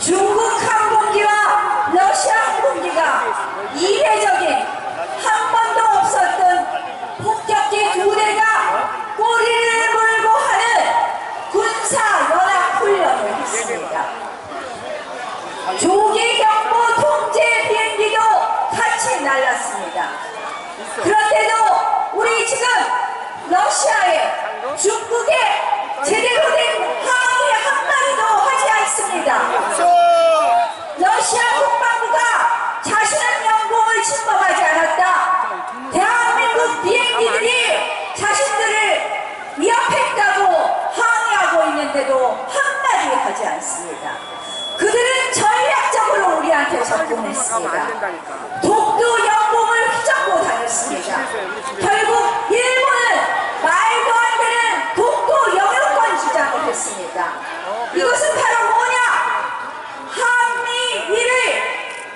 중국 항공기와 러시아 항공기가 이례적인 한 번도 없었던 폭격기 두 대가 꼬리를 물고 하는 군사 연합 훈련을 했습니다. 조기 경보 통제 비행기도 같이 날랐습니다. 그런데도 우리 지금 러시아에 중국에 제대로 된 항의 한마디도 하지 않습니다. 러시아 국방부가 자신은 영공을 침범하지 않았다. 대한민국 비행기들이 자신들을 위협했다고 항의하고 있는데도 한마디 하지 않습니다. 그들은 전략적으로 우리한테 접근했습니다. 독도 영공을 휘젓고 다녔습니다. 결국 일본은 말도 안 되는 독도 영유권 주장을 했습니다. 이것은 바로 뭐냐? 한미일을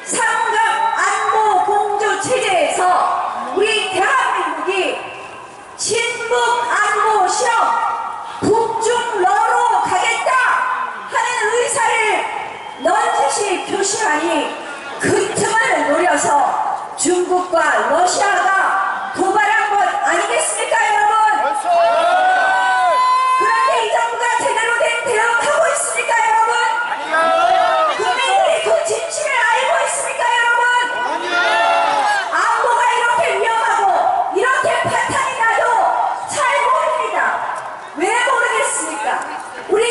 삼각 안보 공조 체제에서 우리 대한민국이 친북 안보 실험 북중러로 가겠다 하는 의사를 넌지시 표시하니 중국과 러시아가 도발한 것 아니겠습니까 여러분? 그런데 이 정부가 제대로 된 대응하고 있습니까 여러분? 국민들이 그 진실을 알고 있습니까 여러분? 안보가 이렇게 위험하고 이렇게 파탄이 나도 잘 모릅니다. 왜 모르겠습니까? 우리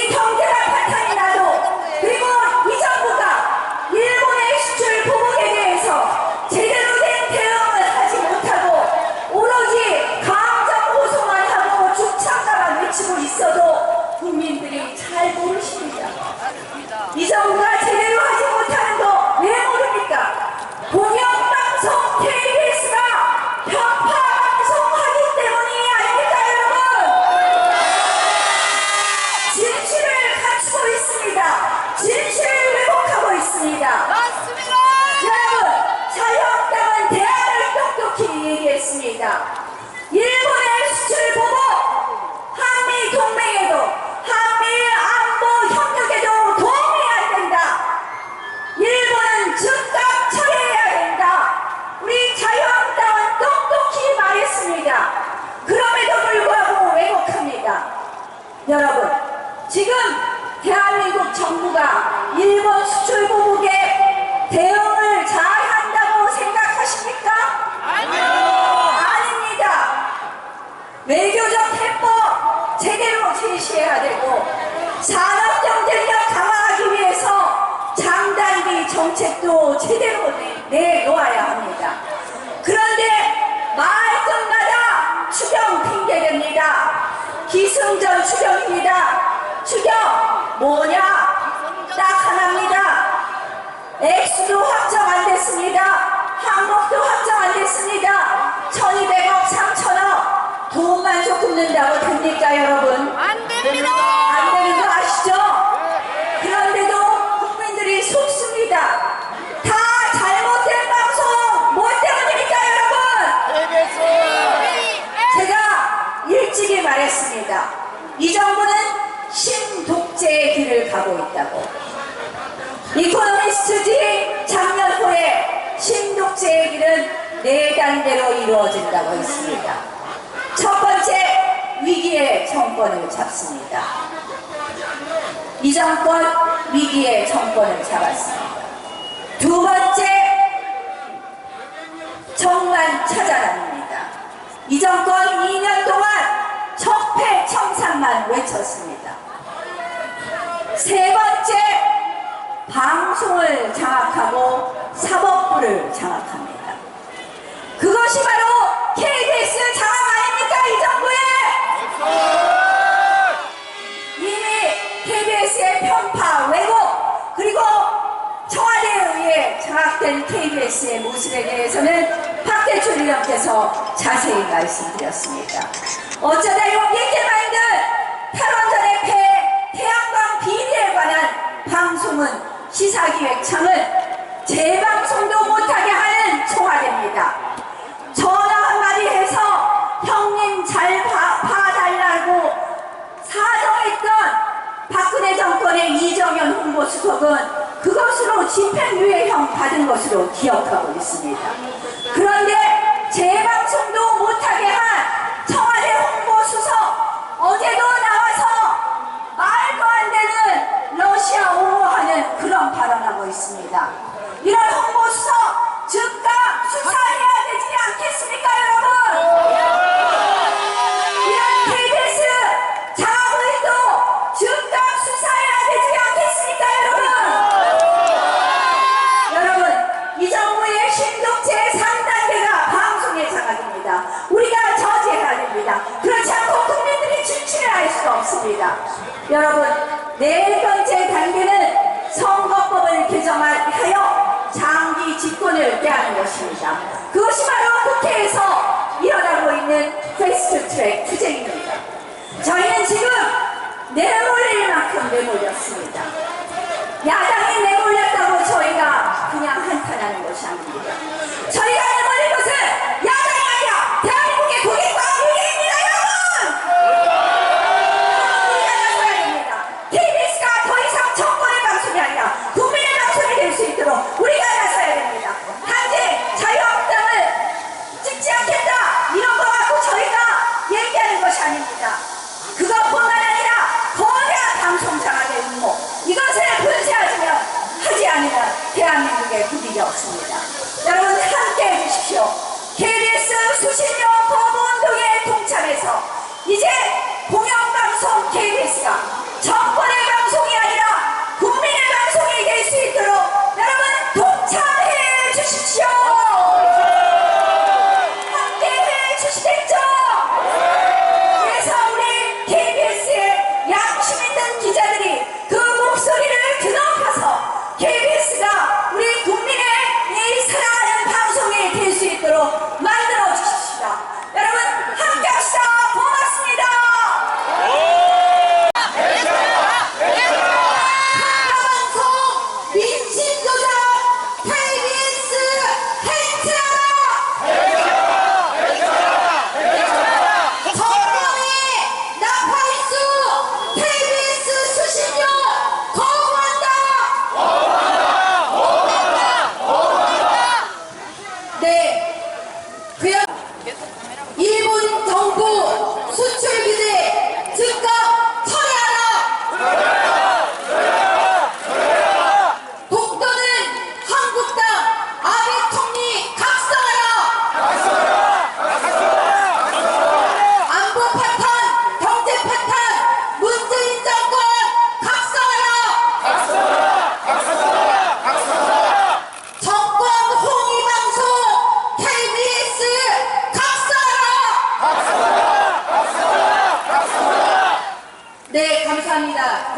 이정 제대로 내- 내놓아야 합니다. 그런데 말끝마다 추경 핑계됩니다. 기승전 추경입니다. 추경 뭐냐? 딱 하나입니다. 액수도 확정 안 됐습니다. 항목도 확정 안 됐습니다. 1200억, 3000억 돈만 조금 는다고 됩니까 여러분? 안 됩니다! 안 되는 거 아시죠? 말했습니다. 이 정부는 신독재의 길을 가고 있다고. 이코노미스트지 작년호에 신독재의 길은 네 단계로 이루어진다고 했습니다. 첫 번째, 위기의 정권을 잡습니다. 이 정권, 위기의 정권을 잡았습니다. 두 번째, 정만 찾아납니다. 이 정권 2년 동안 적폐청산만 외쳤습니다. 세 번째 방송을 장악하고 사법부를 장악합니다. 그것이 바로 KBS 장악 아닙니까 이 정부의 이미 KBS의 편파 왜곡 그리고 청와대에 의해 장악된 KBS의 모습에 대해서는 박대출 위원께서 자세히 말씀드렸습니다. 어쩌다 용객길 마인드 탈원전의 폐 태양광 비리에 관한 방송은 시사기획청을 재방송도 못하게 하는 총화입니다 전화 한마디 해서 형님 잘 봐, 봐달라고 사정했던 박근혜 정권의 이정현 홍보수석은 그것으로 집행유예형 받은 것으로 기억하고 있습니다. 그런데 재방송도 못하게 한 있습니다. 여러분 네 번째 단계는 선거법을 개정하여 장기 집권을 꾀하는 것입니다. 그것이 바로 국회에서 일어나고 있는 패스트트랙 투쟁입니다. 저희는 지금 내몰릴 만큼 내몰렸습니다. 야당이 내몰렸다고 저희가 그냥 한탄하는 것이 아닙니다. 대한민국의 부득이 없습니다. 여러분 함께해 주십시오.